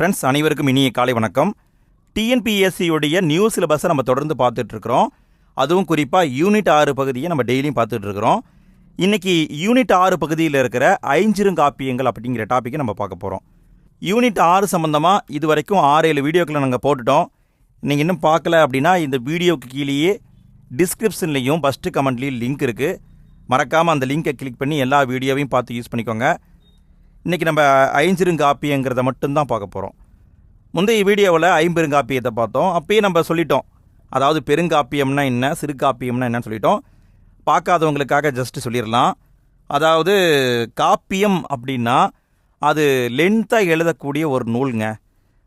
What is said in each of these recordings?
Friends அனைவருக்கும் இனிய காலை வணக்கம். டிஎன்பிஎஸ்சியுடைய நியூ சிலபஸை நம்ம தொடர்ந்து பார்த்துட்ருக்குறோம். அதுவும் குறிப்பாக யூனிட் ஆறு பகுதியை நம்ம டெய்லியும் பார்த்துட்ருக்குறோம். இன்றைக்கி யூனிட் ஆறு பகுதியில் இருக்கிற ஐஞ்சிருங்காப்பியங்கள் அப்படிங்கிற டாப்பிக்கை நம்ம பார்க்க போகிறோம் யூனிட் ஆறு சம்மந்தமாக இது வரைக்கும் ஆறு ஏழு வீடியோக்களை நாங்கள் போட்டுட்டோம். நீங்கள் இன்னும் பார்க்கல அப்படின்னா இந்த வீடியோக்கு கீழேயே டிஸ்கிரிப்ஷன்லேயும் ஃபஸ்ட்டு கமெண்ட்லேயும் லிங்க் இருக்குது மறக்காமல் அந்த லிங்கை கிளிக் பண்ணி எல்லா வீடியோவையும் பார்த்து யூஸ் பண்ணிக்கோங்க. இன்றைக்கி நம்ம ஐஞ்சிருங்காப்பியங்கிறத மட்டும்தான் பார்க்க போகிறோம் முந்தைய வீடியோவில் ஐம்பெருங்காப்பியத்தை பார்த்தோம். அப்பயே நம்ம சொல்லிட்டோம். அதாவது பெருங்காப்பியம்னா என்ன சிறுகாப்பியம்னா என்னன்னு சொல்லிட்டோம். பார்க்காதவங்களுக்காக ஜஸ்ட்டு சொல்லிடலாம். அதாவது காப்பியம் அப்படின்னா அது லென்த்தாக எழுதக்கூடிய ஒரு நூலுங்க.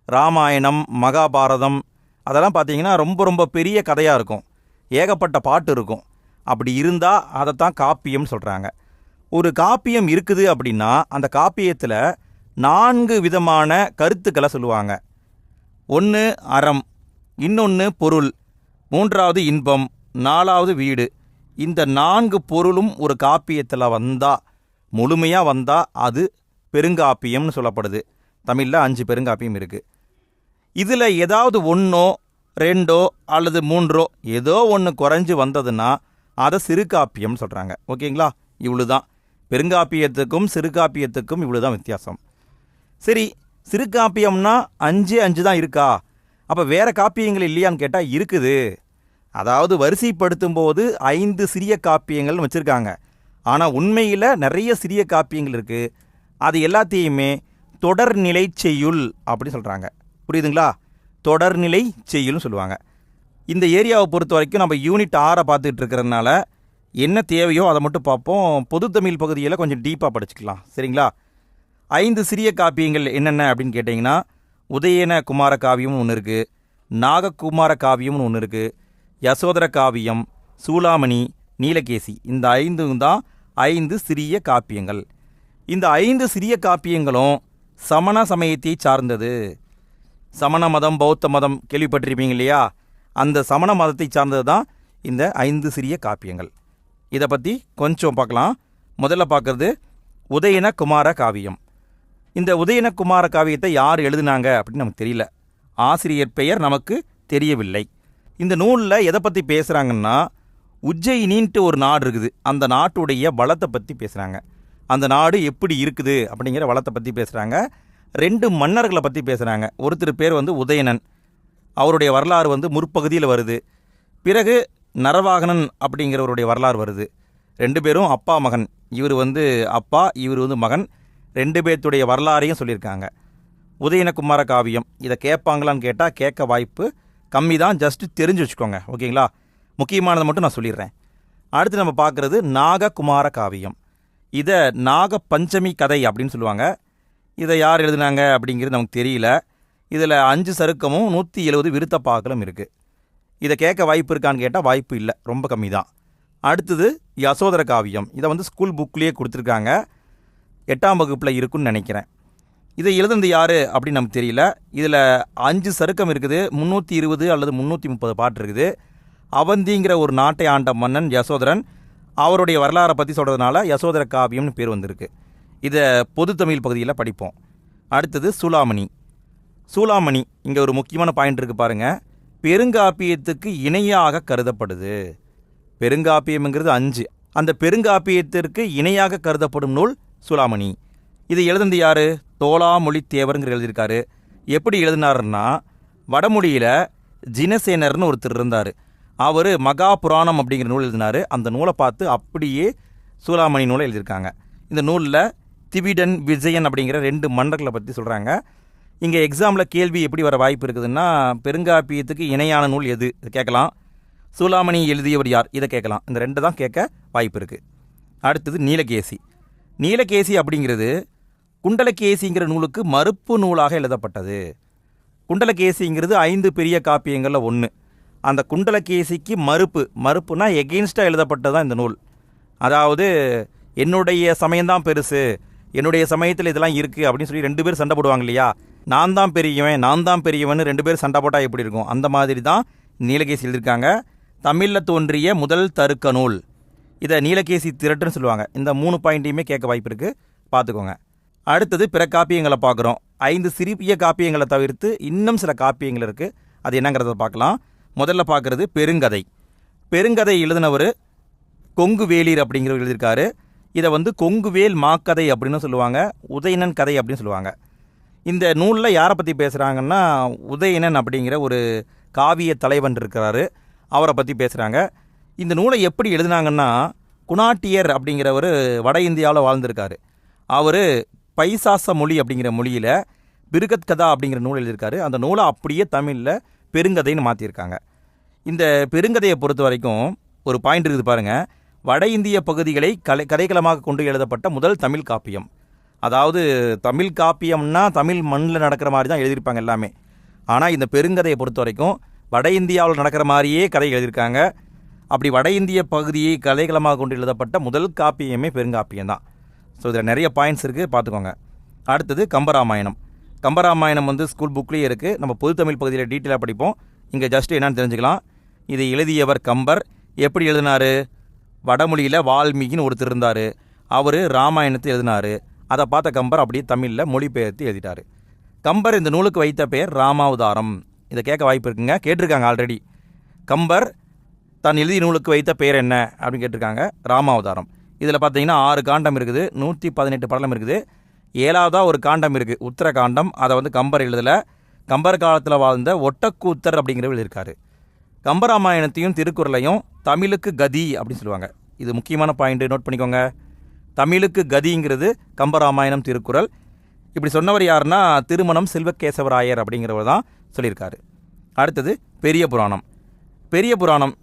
ராமாயணம் மகாபாரதம் அதெல்லாம் பார்த்தீங்கன்னா ரொம்ப ரொம்ப பெரிய கதையாக இருக்கும். ஏகப்பட்ட பாட்டு இருக்கும். அப்படி இருந்தால் அதைத்தான் காப்பியம்னு சொல்கிறாங்க ஒரு காப்பியம் இருக்குது அப்படின்னா அந்த காப்பியத்தில் நான்கு விதமான கருத்துக்களை சொல்லுவாங்க. ஒன்று அறம் இன்னொன்று பொருள் மூன்றாவது இன்பம் நாலாவது வீடு. இந்த நான்கு பொருளும் ஒரு காப்பியத்தில் வந்தால் முழுமையாக வந்தால் அது பெருங்காப்பியம்னு சொல்லப்படுது. தமிழில் அஞ்சு பெருங்காப்பியம் இருக்குது இதில் ஏதாவது ஒன்றோ ரெண்டோ அல்லது மூன்றோ ஏதோ ஒன்று குறைஞ்சு வந்ததுன்னா அதை சிறுகாப்பியம் சொல்கிறாங்க ஓகேங்களா? இவ்வளோ தான் பெருங்காப்பியத்துக்கும் சிறுகாப்பியத்துக்கும் இவ்வளோ தான் வித்தியாசம். சரி சிறுகாப்பியம்னா அஞ்சு அஞ்சு தான் இருக்கா? அப்போ வேறு காப்பியங்கள் இல்லையான்னு கேட்டால் இருக்குது. அதாவது வரிசைப்படுத்தும் போது ஐந்து சிறிய காப்பியங்கள்னு வச்சுருக்காங்க. ஆனால் உண்மையில் நிறைய சிறிய காப்பியங்கள் இருக்குது அது எல்லாத்தையுமே தொடர்நிலை செய்யுள் அப்படின்னு சொல்கிறாங்க புரியுதுங்களா? தொடர்நிலை செய்யுள்னு சொல்லுவாங்க. இந்த ஏரியாவை பொறுத்த வரைக்கும் நம்ம யூனிட் ஆறை பார்த்துட்டு இருக்கிறதுனால என்ன தேவையோ அதை மட்டும் பார்ப்போம். பொது தமிழ் பகுதியில் கொஞ்சம் டீப்பாக படிச்சுக்கலாம். சரிங்களா? ஐந்து சிறிய காப்பியங்கள் என்னென்ன அப்படின்னு கேட்டிங்கன்னா உதயன குமார காவியம்னு ஒன்று இருக்குது நாககுமார காவியம்னு ஒன்று இருக்குது யசோதர காவியம் சூளாமணி நீலகேசி. இந்த ஐந்தும் தான் ஐந்து சிறிய காப்பியங்கள். இந்த ஐந்து சிறிய காப்பியங்களும் சமண சமயத்தை சார்ந்தது. சமண மதம் பௌத்த மதம் கேள்விப்பட்டிருப்பீங்க இல்லையா? அந்த சமண மதத்தை சார்ந்தது தான் இந்த ஐந்து சிறிய காப்பியங்கள். இதை பற்றி கொஞ்சம் பார்க்கலாம். முதல்ல பார்க்குறது உதயன குமார காவியம். இந்த உதயன குமார காவியத்தை யார் எழுதினாங்க அப்படின்னு நமக்கு தெரியல. ஆசிரியர் பெயர் நமக்கு தெரியவில்லை. இந்த நூலில் எதை பற்றி பேசுகிறாங்கன்னா உஜ்ஜயினின்ட்டு ஒரு நாடு இருக்குது. அந்த நாட்டுடைய வளத்தை பற்றி பேசுகிறாங்க அந்த நாடு எப்படி இருக்குது அப்படிங்கிற வளத்தை பற்றி பேசுகிறாங்க ரெண்டு மன்னர்களை பற்றி பேசுகிறாங்க ஒருத்தர் பேர் வந்து உதயணன். அவருடைய வரலாறு வந்து முற்பகுதியில் வருது. பிறகு நரவாகனன் அப்படிங்கிறவருடைய வரலாறு வருது. ரெண்டு பேரும் அப்பா மகன். இவர் வந்து அப்பா இவர் வந்து மகன். ரெண்டு பேர்த்துடைய வரலாறையும் சொல்லியிருக்காங்க. உதயனகுமார காவியம். இதை கேட்பாங்களான்னு கேட்டால் கேட்க வாய்ப்பு கம்மி தான் ஜஸ்ட்டு தெரிஞ்சு வச்சுக்கோங்க. ஓகேங்களா? முக்கியமானதை மட்டும் நான் சொல்லிடுறேன். அடுத்து நம்ம பார்க்குறது நாககுமார காவியம். இதை நாக பஞ்சமி கதை அப்படின்னு சொல்லுவாங்க. இதை யார் எழுதுனாங்க அப்படிங்கிறது நமக்கு தெரியல. இதில் அஞ்சு சருக்கமும் நூற்றி எழுபது விருத்தப்பாக்களும் இருக்குது இதை கேட்க வாய்ப்பு இருக்கான்னு கேட்டால் வாய்ப்பு இல்லை ரொம்ப கம்மி தான் அடுத்தது யசோதர காவியம். இதை வந்து ஸ்கூல் புக்லேயே கொடுத்துருக்காங்க. எட்டாம் வகுப்பில் இருக்குன்னு நினைக்கிறேன். இதை எழுதுனது யார் அப்படின்னு நமக்கு தெரியல. இதில் அஞ்சு சருக்கம் இருக்குது. முந்நூற்றி இருபது அல்லது முந்நூற்றி முப்பது பாட்டு இருக்குது. அவந்திங்கிற ஒரு நாட்டை ஆண்ட மன்னன் யசோதரன் அவருடைய வரலாறை பற்றி சொல்கிறதுனால யசோதர காவியம்னு பேர் வந்திருக்கு. இதை பொது தமிழ் பகுதியில் படிப்போம். அடுத்தது சூலாமணி. சூலாமணி இங்கே ஒரு முக்கியமான பாயிண்ட் இருக்குது பாருங்கள் பெருங்காப்பியத்துக்கு இணையாக கருதப்படுது. பெருங்காப்பியம்ங்கிறது அஞ்சு. அந்த பெருங்காப்பியத்திற்கு இணையாக கருதப்படும் நூல் சுலாமணி. இதை எழுதுனது யார்? தோலாமொழி தேவருங்கிற எழுதியிருக்காரு. எப்படி எழுதினாருன்னா வடமொழியில் ஜினசேனர்னு ஒருத்தர் இருந்தார். அவர் மகா புராணம் அப்படிங்கிற நூல் எழுதினார். அந்த நூலை பார்த்து அப்படியே சூலாமணி நூலை எழுதியிருக்காங்க. இந்த நூலில் திவிடன் விஜயன் அப்படிங்கிற ரெண்டு மன்னர்களை பற்றி சொல்கிறாங்க இங்கே எக்ஸாமில் கேள்வி எப்படி வர வாய்ப்பு இருக்குதுன்னா பெருங்காப்பியத்துக்கு இணையான நூல் எது? இது கேட்கலாம். சூலாமணி எழுதியவர் யார்? இதை கேட்கலாம். இந்த ரெண்டு தான் கேட்க வாய்ப்பு இருக்குது அடுத்தது நீலகேசி. நீலகேசி அப்படிங்கிறது குண்டலகேசிங்கிற நூலுக்கு மறுப்பு நூலாக எழுதப்பட்டது. குண்டலகேசிங்கிறது ஐந்து பெரிய காப்பியங்களில் ஒன்று அந்த குண்டலகேசிக்கு மறுப்பு மறுப்புனா எகெயின்ஸ்டாக எழுதப்பட்டது தான் இந்த நூல். அதாவது என்னுடைய சமயம்தான் பெருசு. என்னுடைய சமயத்தில் இதெல்லாம் இருக்குது அப்படின்னு சொல்லி ரெண்டு பேர் சண்டை போடுவாங்க இல்லையா? நான் தான் பெரியவன் நான் தான் பெரியவன் ரெண்டு பேர் சண்டை போட்டால் எப்படி இருக்கும்? அந்த மாதிரி தான் நீலகேசி எழுதியிருக்காங்க. தமிழில் தோன்றிய முதல் தருக்க நூல். இதை நீலகேசி திரட்டுன்னு சொல்லுவாங்க. இந்த மூணு பாயிண்ட்டையுமே கேட்க வாய்ப்பு இருக்குது பார்த்துக்கோங்க. அடுத்தது பிற காப்பியங்களை பார்க்குறோம். ஐந்து சிறிய காப்பியங்களை தவிர்த்து இன்னும் சில காப்பியங்கள் இருக்குது அது என்னங்கிறத பார்க்கலாம். முதல்ல பார்க்குறது பெருங்கதை. பெருங்கதை எழுதினவர் கொங்கு வேலீர் அப்படிங்கிறவர் எழுதியிருக்காரு. இதை வந்து கொங்குவேல் மாக்கதை அப்படின்னு சொல்லுவாங்க. உதயணன் கதை அப்படின்னு சொல்லுவாங்க. இந்த நூலில் யாரை பற்றி பேசுகிறாங்கன்னா உதயணன் அப்படிங்கிற ஒரு காவிய தலைவன் இருக்கிறாரு. அவரை பற்றி பேசுகிறாங்க இந்த நூலை எப்படி எழுதினாங்கன்னா குணாட்டியர் அப்படிங்கிறவர் வட இந்தியாவில் வாழ்ந்திருக்காரு. அவர் பைசாச மொழி அப்படிங்கிற மொழியில் பிருகத் கதா அப்படிங்கிற நூல் எழுதியிருக்காரு. அந்த நூலை அப்படியே தமிழில் பெருங்கதைன்னு மாற்றிருக்காங்க இந்த பெருங்கதையை பொறுத்த வரைக்கும் ஒரு பாயிண்ட் இருக்குது பாருங்கள் வட இந்திய பகுதிகளை கலை கதைக்களமாக கொண்டு எழுதப்பட்ட முதல் தமிழ் காப்பியம். அதாவது தமிழ் காப்பியம்னா தமிழ் மண்ணில் நடக்கிற மாதிரி தான் எழுதியிருப்பாங்க எல்லாமே. ஆனால் இந்த பெருங்கதையை பொறுத்த வரைக்கும் வட இந்தியாவில் நடக்கிற மாதிரியே கதை எழுதியிருக்காங்க. அப்படி வட இந்திய பகுதியை கலைகளமாக கொண்டு எழுதப்பட்ட முதல் காப்பியமே பெருங்காப்பியம் தான். ஸோ இதில் நிறைய பாயிண்ட்ஸ் இருக்குது பார்த்துக்கோங்க. அடுத்தது கம்பராமாயணம். கம்பராமாயணம் வந்து ஸ்கூல் புக்லேயே இருக்குது நம்ம பொது தமிழ் பகுதியில் டீட்டெயிலாக படிப்போம். இங்கே ஜஸ்ட் என்னென்னு தெரிஞ்சுக்கலாம். இதை எழுதியவர் கம்பர். எப்படி எழுதினார்? வடமொழியில் வால்மீகின்னு ஒருத்தர் இருந்தார். அவர் ராமாயணத்தை எழுதினார். அதை பார்த்த கம்பர் அப்படியே தமிழில் மொழிபெயர்த்து எழுதிட்டார். கம்பர் இந்த நூலுக்கு வைத்த பெயர் ராமாவதாரம். இதை கேட்க வாய்ப்பு இருக்குங்க? கேட்டிருக்காங்க ஆல்ரெடி கம்பர் தான் எழுதிய நூலுக்கு வைத்த பெயர் என்ன அப்படின்னு கேட்டிருக்காங்க? ராமாவதாரம். இதில் பார்த்தீங்கன்னா ஆறு காண்டம் இருக்குது. நூற்றி பதினெட்டு படலம் இருக்குது. ஏழாவதாக ஒரு காண்டம் இருக்குது உத்தர காண்டம் அதை வந்து கம்பர் எழுதலை. கம்பர் காலத்தில் வாழ்ந்த ஒட்டக்கூத்தர் அப்படிங்கிறவர் எழுதியிருக்காரு கம்பராமாயணத்தையும் திருக்குறளையும் தமிழுக்கு கதி அப்படின்னு சொல்லுவாங்க. இது முக்கியமான பாயிண்ட் நோட் பண்ணிக்கோங்க. தமிழுக்கு கதிங்கிறது கம்பராமாயணம் திருக்குறள். இப்படி சொன்னவர் யாருன்னா திருமணம் செல்வக்கேசவராயர் அப்படிங்கிறவர் தான் சொல்லியிருக்காரு. அடுத்தது பெரிய புராணம். பெரிய புராணம்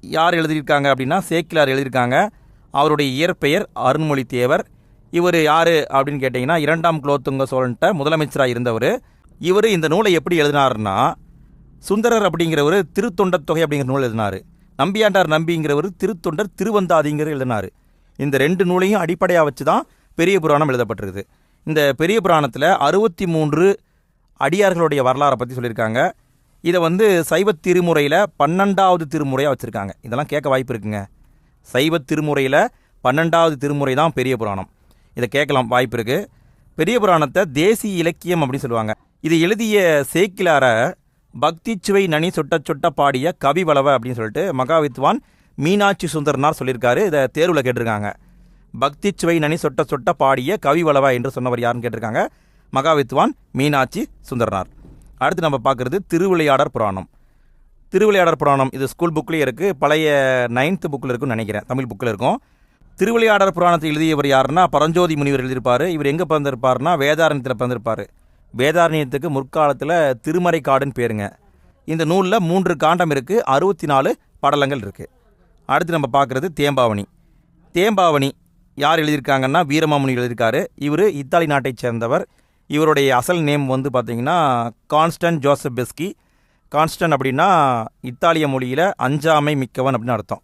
யார் எழுதியிருக்காங்க அப்படின்னா சேக்கிலார் எழுதியிருக்காங்க. அவருடைய இயற்பெயர் அருண்மொழி தேவர் இவர் யார் அப்படின்னு கேட்டிங்கன்னா இரண்டாம் குலோத்துங்க சோழன்ட்ட முதலமைச்சராக இருந்தவர். இவர் இந்த நூலை எப்படி எழுதினாருன்னா சுந்தரர் அப்படிங்கிறவர் திருத்தொண்டர் தொகை அப்படிங்கிற நூல் எழுதினார். நம்பியாண்டார் நம்பிங்கிறவர் திருத்தொண்டர் திருவந்தாதிங்கிற எழுதினார். இந்த ரெண்டு நூலையும் அடிப்படையாக வச்சு தான் பெரிய புராணம் எழுதப்பட்டிருக்குது. இந்த பெரிய புராணத்தில் அறுபத்தி மூன்று அடியார்களுடைய வரலாறை பற்றி சொல்லியிருக்காங்க. இதை வந்து சைவ திருமுறையில் பன்னெண்டாவது திருமுறையாக வச்சுருக்காங்க. இதெல்லாம் கேட்க வாய்ப்பு இருக்குங்க. சைவ திருமுறையில் பன்னெண்டாவது திருமுறை தான் பெரிய புராணம். இதை கேட்கலாம் வாய்ப்பு இருக்குது பெரிய புராணத்தை தேசிய இலக்கியம் அப்படின்னு சொல்லுவாங்க. இது எழுதிய சேக்கிலாரை பக்தி சுவை நனி சொட்ட சொட்ட பாடிய கவி வளவ அப்படின்னு சொல்லிட்டு மகாவித்வான் மீனாட்சி சுந்தரனார் சொல்லியிருக்காரு. இதை தேர்வில் கேட்டிருக்காங்க. பக்தி சுவை நனி சொட்ட சொட்ட பாடிய கவி வளவா என்று சொன்னவர் யாருன்னு கேட்டிருக்காங்க. மகாவித்வான் மீனாட்சி சுந்தரனார். அடுத்து நம்ம பார்க்குறது திருவிளையாடர் புராணம். திருவிளையாடர் புராணம் இது ஸ்கூல் புக்லேயே இருக்குது பழைய நைன்த்து புக்கில் இருக்குன்னு நினைக்கிறேன். தமிழ் புக்கில் இருக்கும். திருவிளையாடர் புராணத்தை எழுதியவர் யாருன்னா பரஞ்சோதி முனிவர் எழுதியிருப்பார். இவர் எங்கே பிறந்திருப்பாருன்னா வேதாரண்யத்தில் பிறந்திருப்பார். வேதாரண்யத்துக்கு முற்காலத்தில் திருமறை காடுன்னு பேருங்க. இந்த நூலில் மூன்று காண்டம் இருக்குது அறுபத்தி நாலு படலங்கள் இருக்குது அடுத்து நம்ம பார்க்குறது தேம்பாவணி. தேம்பாவணி யார் எழுதியிருக்காங்கன்னா வீரமாமுனி எழுதியிருக்காரு. இவர் இத்தாலி நாட்டைச் சேர்ந்தவர். இவருடைய அசல் நேம் வந்து பார்த்திங்கன்னா கான்ஸ்டன் ஜோசப் பெஸ்கி கான்ஸ்டன் அப்படின்னா இத்தாலிய மொழியில் அஞ்சாமை மிக்கவன் அப்படின்னு அர்த்தம்.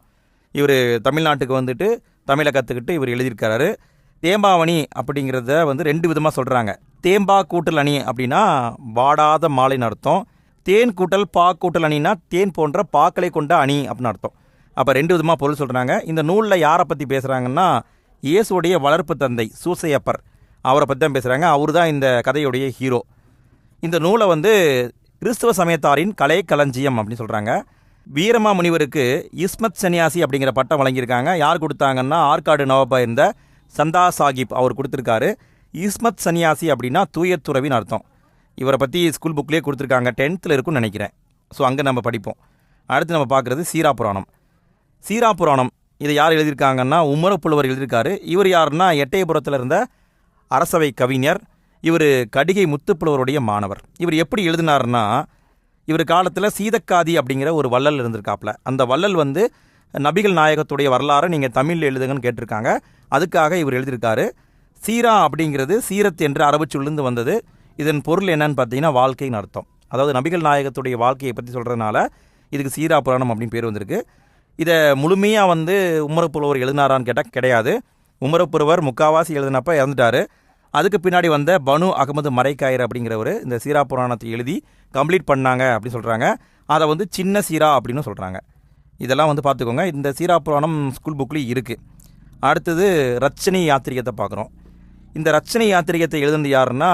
இவர் தமிழ்நாட்டுக்கு வந்துட்டு தமிழை கற்றுக்கிட்டு இவர் எழுதியிருக்காரு. தேம்பாவணி அப்படிங்கிறத வந்து ரெண்டு விதமாக சொல்கிறாங்க தேம்பா கூட்டல் அணி அப்படின்னா வாடாத மாலைன்னு அர்த்தம். தேன் கூட்டல் பா கூட்டல் அணினா தேன் போன்ற பாக்களை கொண்ட அணி அப்படின்னு அர்த்தம். அப்போ ரெண்டு விதமாக பொருள் சொல்கிறாங்க இந்த நூலில் யாரை பற்றி பேசுகிறாங்கன்னா இயேசுடைய வளர்ப்பு தந்தை சூசையப்பர். அவரை பற்றி தான் பேசுகிறாங்க அவர் தான் இந்த கதையுடைய ஹீரோ. இந்த நூலை வந்து கிறிஸ்துவ சமயத்தாரின் கலை களஞ்சியம் அப்படின்னு சொல்கிறாங்க வீரமா முனிவருக்கு இஸ்மத் சன்னியாசி அப்படிங்கிற பட்டம் வழங்கியிருக்காங்க. யார் கொடுத்தாங்கன்னா ஆற்காடு நவாபா இருந்த சந்தா சாஹிப் அவர் கொடுத்துருக்காரு. இஸ்மத் சன்னியாசி அப்படின்னா தூய துறவின்னு அர்த்தம். இவரை பற்றி ஸ்கூல் புக்லேயே கொடுத்துருக்காங்க. டென்த்தில் இருக்குன்னு நினைக்கிறேன். ஸோ அங்கே நம்ம படிப்போம். அடுத்து நம்ம பார்க்குறது சீரா புராணம். சீரா புராணம் இதை யார் எழுதியிருக்காங்கன்னா உமரப்புலவர் எழுதியிருக்காரு. இவர் யாருன்னா எட்டயபுரத்தில் இருந்த அரசவை கவிஞர் இவர் கடிகை முத்துப்புலவருடைய மாணவர். இவர் எப்படி எழுதினார்னா இவர் காலத்தில் சீதக்காதி அப்படிங்கிற ஒரு வள்ளல் இருந்திருக்காப்புல. அந்த வள்ளல் வந்து நபிகள் நாயகத்துடைய வரலாறை நீங்கள் தமிழில் எழுதுங்கன்னு கேட்டிருக்காங்க. அதுக்காக இவர் எழுதியிருக்காரு. சீரா அப்படிங்கிறது சீரத் என்று அரபு சொல்லிருந்து வந்தது. இதன் பொருள் என்னன்னு பார்த்தீங்கன்னா வாழ்க்கைன்னு அர்த்தம். அதாவது நபிகள் நாயகத்துடைய வாழ்க்கையை பற்றி சொல்கிறதுனால இதுக்கு சீரா புராணம் அப்படின்னு பேர் வந்திருக்கு. இதை முழுமையாக வந்து உமரப்புலவர் எழுதினாரான்னு கேட்டால் கிடையாது. உமரப்புலவர் முக்காவாசி எழுதினப்ப இறந்துட்டாரு. அதுக்கு பின்னாடி வந்த பனு அகமது மரைக்காயர் அப்படிங்கிறவர் இந்த சீரா புராணத்தை எழுதி கம்ப்ளீட் பண்ணாங்க அப்படின்னு சொல்கிறாங்க அதை வந்து சின்ன சீரா அப்படின்னு சொல்கிறாங்க இதெல்லாம் வந்து பார்த்துக்கோங்க. இந்த சீரா புராணம் ஸ்கூல் புக்லேயும் இருக்குது அடுத்தது ரச்சனை யாத்திரிகத்தை பார்க்குறோம். இந்த ரச்சனை யாத்திரிகத்தை எழுதுனது யாருன்னா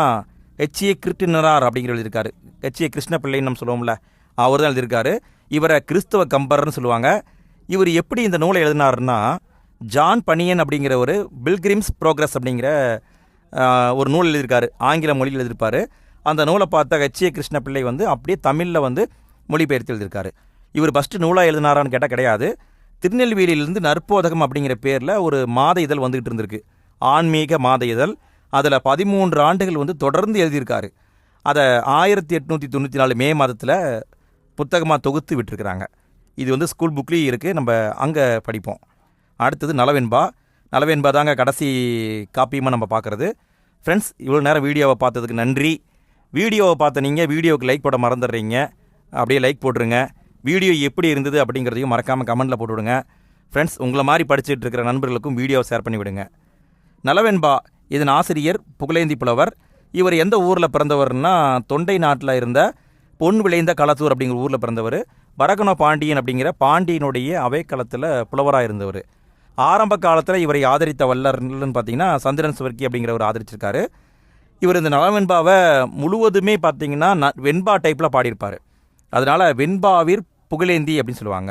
ஹெச்ஏ கிருட்டினரார் அப்படிங்கிற எழுதியிருக்காரு. ஹெச்ஏ கிருஷ்ண பிள்ளைன்னு நம்ம சொல்லுவோம்ல அவர் தான் எழுதியிருக்காரு. இவரை கிறிஸ்தவ கம்பர்னு சொல்லுவாங்க. இவர் எப்படி இந்த நூலை எழுதினாருன்னா ஜான் பனியன் அப்படிங்கிற ஒரு பில்கிரிம்ஸ் ப்ரோக்ரஸ் அப்படிங்கிற ஒரு நூல் எழுதியிருக்காரு. ஆங்கில மொழியில் எழுதியிருப்பார். அந்த நூலை பார்த்த ஹெச்ஏ கிருஷ்ணப்பிள்ளை வந்து அப்படியே தமிழில் வந்து மொழிபெயர்த்து எழுதியிருக்காரு. இவர் ஃபஸ்ட்டு நூலாக எழுதினாரான்னு கேட்டால் கிடையாது. திருநெல்வேலியிலிருந்து நற்போதகம் அப்படிங்கிற பேரில் ஒரு மாத இதழ் வந்துகிட்டு இருந்திருக்கு. ஆன்மீக மாத இதழ். அதில் பதிமூன்று ஆண்டுகள் வந்து தொடர்ந்து எழுதியிருக்காரு. அதை ஆயிரத்தி எட்நூற்றி தொண்ணூற்றி நாலு மே மாதத்தில் புத்தகமாக தொகுத்து விட்டுருக்குறாங்க. இது வந்து ஸ்கூல் புக்லேயும் இருக்குது நம்ம அங்கே படிப்போம். அடுத்தது நலவெண்பா. நலவெண்பா தாங்க கடைசி காப்பியமாக நம்ம பார்க்குறது ஃப்ரெண்ட்ஸ் இவ்வளோ நேரம் வீடியோவை பார்த்ததுக்கு நன்றி. வீடியோவை பார்த்த நீங்கள் வீடியோவுக்கு லைக் போட மறந்துடுறீங்க. அப்படியே லைக் போட்டுருங்க. வீடியோ எப்படி இருந்தது அப்படிங்கிறதையும் மறக்காமல் கமெண்ட்டில் போட்டுவிடுங்க. ஃப்ரெண்ட்ஸ் உங்களை மாதிரி படிச்சுட்டு இருக்கிற நண்பர்களுக்கும் வீடியோவை ஷேர் பண்ணிவிடுங்க நலவென்பா நலவெண்பா இதன் ஆசிரியர் புகழேந்தி புலவர். இவர் எந்த ஊரில் பிறந்தவர்னா தொண்டை நாட்டில் இருந்த பொன் விளைந்த களத்தூர் அப்படிங்கிற ஊரில் பிறந்தவர். வரகுண பாண்டியன் அப்படிங்கிற பாண்டியனுடைய அவைக்களத்தில் புலவராக இருந்தவர். ஆரம்ப காலத்தில் இவரை ஆதரித்த வல்லர்னு பார்த்தீங்கன்னா சந்திரன் சுவர்க்கி அப்படிங்கிறவர் ஆதரிச்சிருக்காரு. இவர் இந்த நலவெண்பாவை முழுவதுமே பார்த்தீங்கன்னா ந வெண்பா டைப்பில் பாடியிருப்பார். அதனால் வெண்பாவிற் புகழேந்தி அப்படின்னு சொல்லுவாங்க.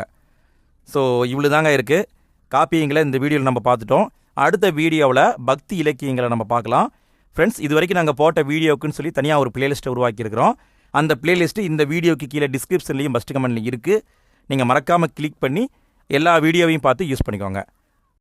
ஸோ இவ்வளோ தாங்க இருக்குது காப்பியங்களை இந்த வீடியோவில் நம்ம பார்த்துட்டோம். அடுத்த வீடியோவில் பக்தி இலக்கியங்களை நம்ம பார்க்கலாம். ஃப்ரெண்ட்ஸ் இது வரைக்கும் நாங்கள் போட்ட வீடியோக்குன்னு சொல்லி தனியாக ஒரு பிளேலிஸ்ட்டை உருவாக்கியிருக்கிறோம். அந்த பிளேலிஸ்ட்டு இந்த வீடியோக்கு கீழே டிஸ்கிரிப்ஷன்லேயும் ஃபஸ்ட்டு கமெண்ட்லையும் இருக்குது நீங்கள் மறக்காமல் கிளிக் பண்ணி எல்லா வீடியோவையும் பார்த்து யூஸ் பண்ணிக்கோங்க.